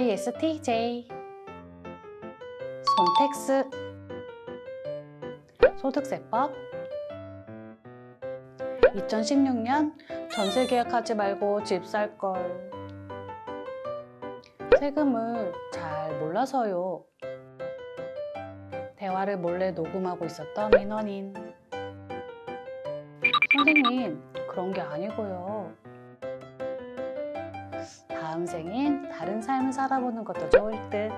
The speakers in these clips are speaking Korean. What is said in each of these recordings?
ISTJ 손택스 소득세법 2016년 전세 계약하지 말고 집 살 걸. 세금을 잘 몰라서요. 대화를 몰래 녹음하고 있었던 민원인. 선생님, 그런 게 아니고요. 다음 생엔 다른 삶을 살아보는 것도 좋을 듯.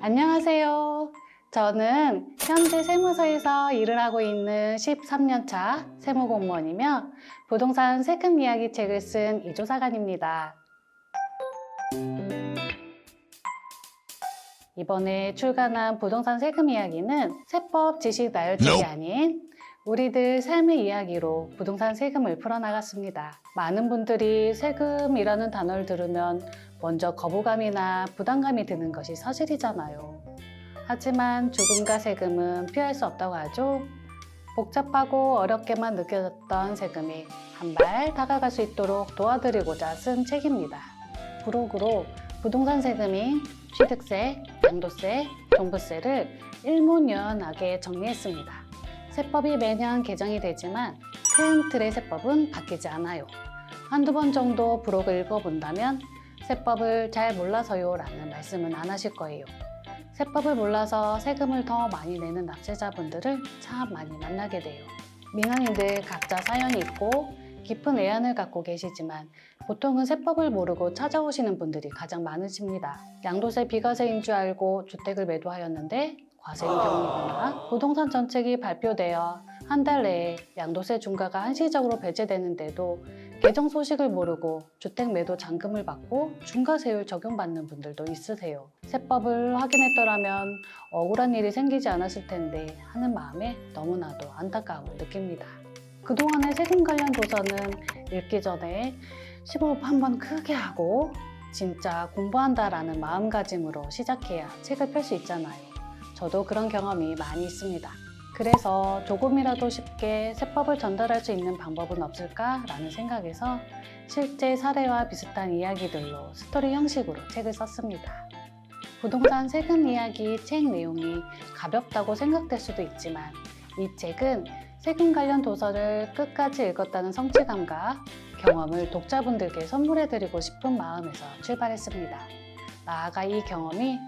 안녕하세요. 저는 현재 세무서에서 일을 하고 있는 13년차 세무공무원이며 부동산 세금 이야기 책을 쓴 이조사관입니다. 이번에 출간한 부동산 세금 이야기는 세법 지식 나열책이 아닌 우리들 삶의 이야기로 부동산 세금을 풀어나갔습니다. 많은 분들이 세금이라는 단어를 들으면 먼저 거부감이나 부담감이 드는 것이 사실이잖아요. 하지만 죽음과 세금은 피할 수 없다고 하죠. 복잡하고 어렵게만 느껴졌던 세금이 한 발 다가갈 수 있도록 도와드리고자 쓴 책입니다. 부록으로 부동산 세금인 취득세, 양도세, 종부세를 일문요연하게 정리했습니다. 세법이 매년 개정이 되지만 큰 틀의 세법은 바뀌지 않아요. 한두 번 정도 부록을 읽어본다면 세법을 잘 몰라서요 라는 말씀은 안 하실 거예요. 세법을 몰라서 세금을 더 많이 내는 납세자분들을 참 많이 만나게 돼요. 민원인들 각자 사연이 있고 깊은 애안을 갖고 계시지만 보통은 세법을 모르고 찾아오시는 분들이 가장 많으십니다. 양도세 비과세인 줄 알고 주택을 매도하였는데 과세인 경우이거나 부동산 정책이 발표되어 한 달 내에 양도세 중과가 한시적으로 배제되는데도 개정 소식을 모르고 주택 매도 잔금을 받고 중과세율 적용받는 분들도 있으세요. 세법을 확인했더라면 억울한 일이 생기지 않았을 텐데 하는 마음에 너무나도 안타까움을 느낍니다. 그동안의 세금 관련 도서는 읽기 전에 심호흡 한번 크게 하고 진짜 공부한다라는 마음가짐으로 시작해야 책을 펼 수 있잖아요. 저도 그런 경험이 많이 있습니다. 그래서 조금이라도 쉽게 세법을 전달할 수 있는 방법은 없을까라는 생각에서 실제 사례와 비슷한 이야기들로 스토리 형식으로 책을 썼습니다. 부동산 세금 이야기 책 내용이 가볍다고 생각될 수도 있지만 이 책은 세금 관련 도서를 끝까지 읽었다는 성취감과 경험을 독자분들께 선물해드리고 싶은 마음에서 출발했습니다. 나아가 이 경험이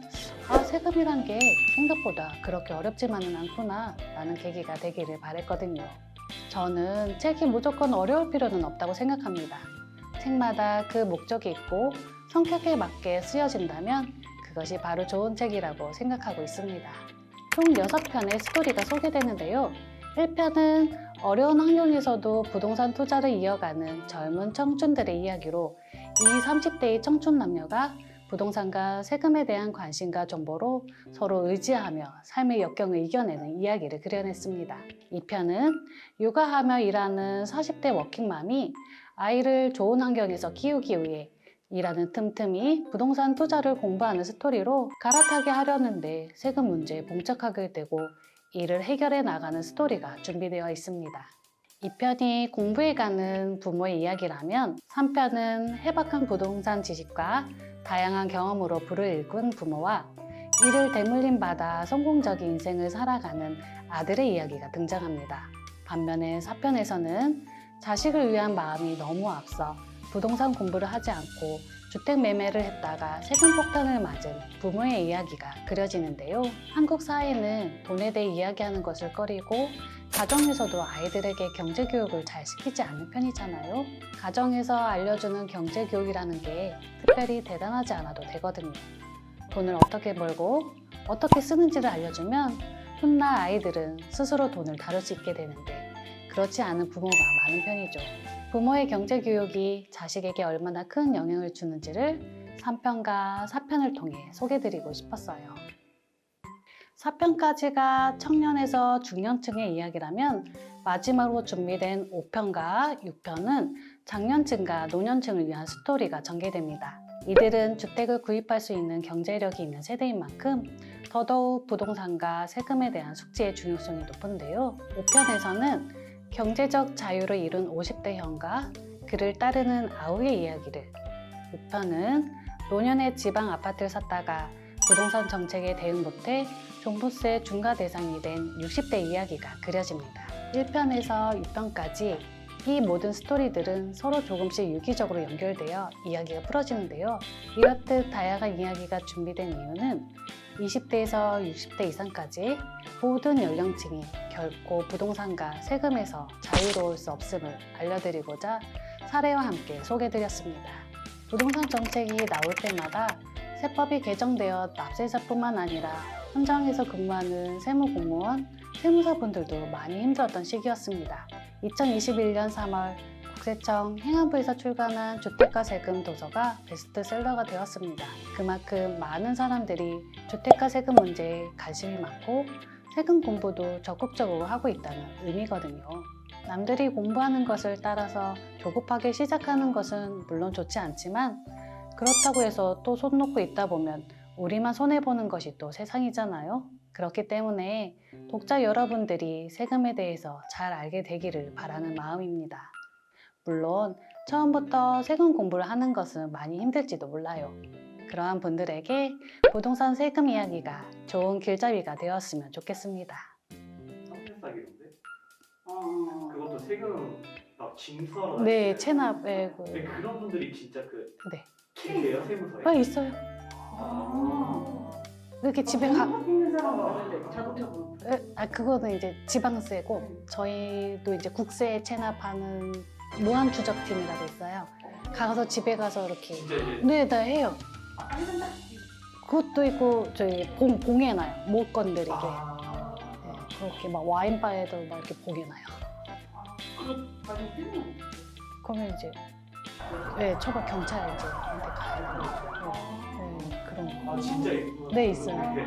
아, 세금이란 게 생각보다 그렇게 어렵지만은 않구나 라는 계기가 되기를 바랬거든요. 저는 책이 무조건 어려울 필요는 없다고 생각합니다. 책마다 그 목적이 있고 성격에 맞게 쓰여진다면 그것이 바로 좋은 책이라고 생각하고 있습니다. 총 6편의 스토리가 소개되는데요. 1편은 어려운 환경에서도 부동산 투자를 이어가는 젊은 청춘들의 이야기로 이 30대의 청춘 남녀가 부동산과 세금에 대한 관심과 정보로 서로 의지하며 삶의 역경을 이겨내는 이야기를 그려냈습니다. 2편은 육아하며 일하는 40대 워킹맘이 아이를 좋은 환경에서 키우기 위해 일하는 틈틈이 부동산 투자를 공부하는 스토리로 갈아타게 하려는데 세금 문제에 봉착하게 되고 이를 해결해 나가는 스토리가 준비되어 있습니다. 2편이 공부해 가는 부모의 이야기라면 3편은 해박한 부동산 지식과 다양한 경험으로 불을 일군 부모와 이를 대물림 받아 성공적인 인생을 살아가는 아들의 이야기가 등장합니다. 반면에 4편에서는 자식을 위한 마음이 너무 앞서 부동산 공부를 하지 않고 주택 매매를 했다가 세금 폭탄을 맞은 부모의 이야기가 그려지는데요. 한국 사회는 돈에 대해 이야기하는 것을 꺼리고 가정에서도 아이들에게 경제 교육을 잘 시키지 않는 편이잖아요. 가정에서 알려주는 경제 교육이라는 게 특별히 대단하지 않아도 되거든요. 돈을 어떻게 벌고 어떻게 쓰는지를 알려주면 훗날 아이들은 스스로 돈을 다룰 수 있게 되는데 그렇지 않은 부모가 많은 편이죠. 부모의 경제 교육이 자식에게 얼마나 큰 영향을 주는지를 3편과 4편을 통해 소개드리고 싶었어요. 4편까지가 청년에서 중년층의 이야기라면 마지막으로 준비된 5편과 6편은 장년층과 노년층을 위한 스토리가 전개됩니다. 이들은 주택을 구입할 수 있는 경제력이 있는 세대인 만큼 더더욱 부동산과 세금에 대한 숙지의 중요성이 높은데요. 5편에서는 경제적 자유를 이룬 50대 형과 그를 따르는 아우의 이야기를 6편은 노년의 지방 아파트를 샀다가 부동산 정책에 대응 못해 종부세 중과 대상이 된 60대 이야기가 그려집니다. 1편에서 6편까지 이 모든 스토리들은 서로 조금씩 유기적으로 연결되어 이야기가 풀어지는데요. 이렇듯 다양한 이야기가 준비된 이유는 20대에서 60대 이상까지 모든 연령층이 결코 부동산과 세금에서 자유로울 수 없음을 알려드리고자 사례와 함께 소개드렸습니다. 부동산 정책이 나올 때마다 세법이 개정되어 납세자뿐만 아니라 현장에서 근무하는 세무공무원, 세무사분들도 많이 힘들었던 시기였습니다. 2021년 3월 국세청 행안부에서 출간한 주택가 세금 도서가 베스트셀러가 되었습니다. 그만큼 많은 사람들이 주택가 세금 문제에 관심이 많고 세금 공부도 적극적으로 하고 있다는 의미거든요. 남들이 공부하는 것을 따라서 조급하게 시작하는 것은 물론 좋지 않지만 그렇다고 해서 또 손 놓고 있다 보면 우리만 손해보는 것이 또 세상이잖아요. 그렇기 때문에 독자 여러분들이 세금에 대해서 잘 알게 되기를 바라는 마음입니다. 물론 처음부터 세금 공부를 하는 것은 많이 힘들지도 몰라요. 그러한 분들에게 부동산 세금 이야기가 좋은 길잡이가 되었으면 좋겠습니다. 상패싸기인데 어. 그것도 세금 막 징수하러 네, 다니시잖아요. 체납에 그 근데 그런 분들이 진짜 그 네. 계세요 세무서에? 아, 있어요. 아. 이렇게 집에 가 있는 사람 많은데 자동차 보험. 에, 아 그거는 이제 지방세고 저희도 이제 국세 체납하는 무한 추적팀이라고 있어요. 가서 집에 가서 이렇게 진짜 이제 네, 다 해요. 그것도 있고 저희 봉 봉해놔요. 못 건드리게. 아. 네, 그렇게 막 와인바에도 막 이렇게 많이 뜨는 그러면 이제 네, 처벌 경찰 이제 한테 가요. 네, 네, 그런 거. 아 진짜 있구나. 네, 있어요. 네.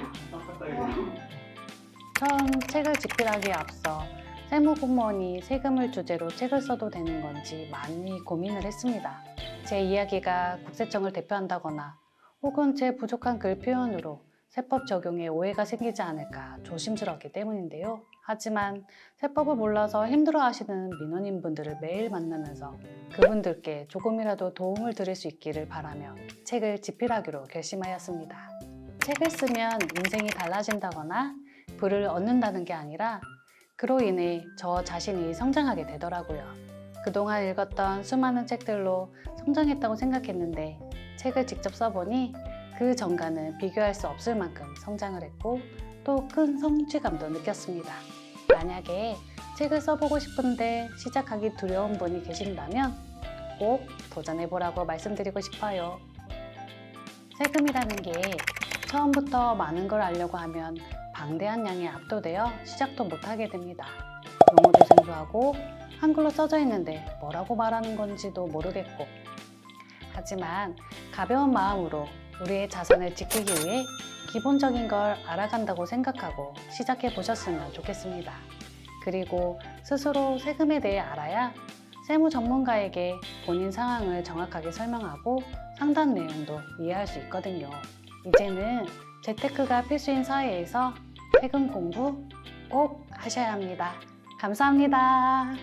처음 책을 집필하기에 앞서 세무 공무원이 세금을 주제로 책을 써도 되는 건지 많이 고민을 했습니다. 제 이야기가 국세청을 대표한다거나 혹은 제 부족한 글 표현으로 세법 적용에 오해가 생기지 않을까 조심스럽기 때문인데요. 하지만 세법을 몰라서 힘들어하시는 민원인 분들을 매일 만나면서 그분들께 조금이라도 도움을 드릴 수 있기를 바라며 책을 집필하기로 결심하였습니다. 책을 쓰면 인생이 달라진다거나 부를 얻는다는 게 아니라 그로 인해 저 자신이 성장하게 되더라고요. 그동안 읽었던 수많은 책들로 성장했다고 생각했는데 책을 직접 써보니 그 전과는 비교할 수 없을 만큼 성장을 했고 또 큰 성취감도 느꼈습니다. 만약에 책을 써보고 싶은데 시작하기 두려운 분이 계신다면 꼭 도전해보라고 말씀드리고 싶어요. 세금이라는 게 처음부터 많은 걸 알려고 하면 방대한 양에 압도되어 시작도 못하게 됩니다. 용어도 생소하고 한글로 써져 있는데 뭐라고 말하는 건지도 모르겠고 하지만 가벼운 마음으로 우리의 자산을 지키기 위해 기본적인 걸 알아간다고 생각하고 시작해 보셨으면 좋겠습니다. 그리고 스스로 세금에 대해 알아야 세무 전문가에게 본인 상황을 정확하게 설명하고 상담 내용도 이해할 수 있거든요. 이제는 재테크가 필수인 사회에서 세금 공부 꼭 하셔야 합니다. 감사합니다.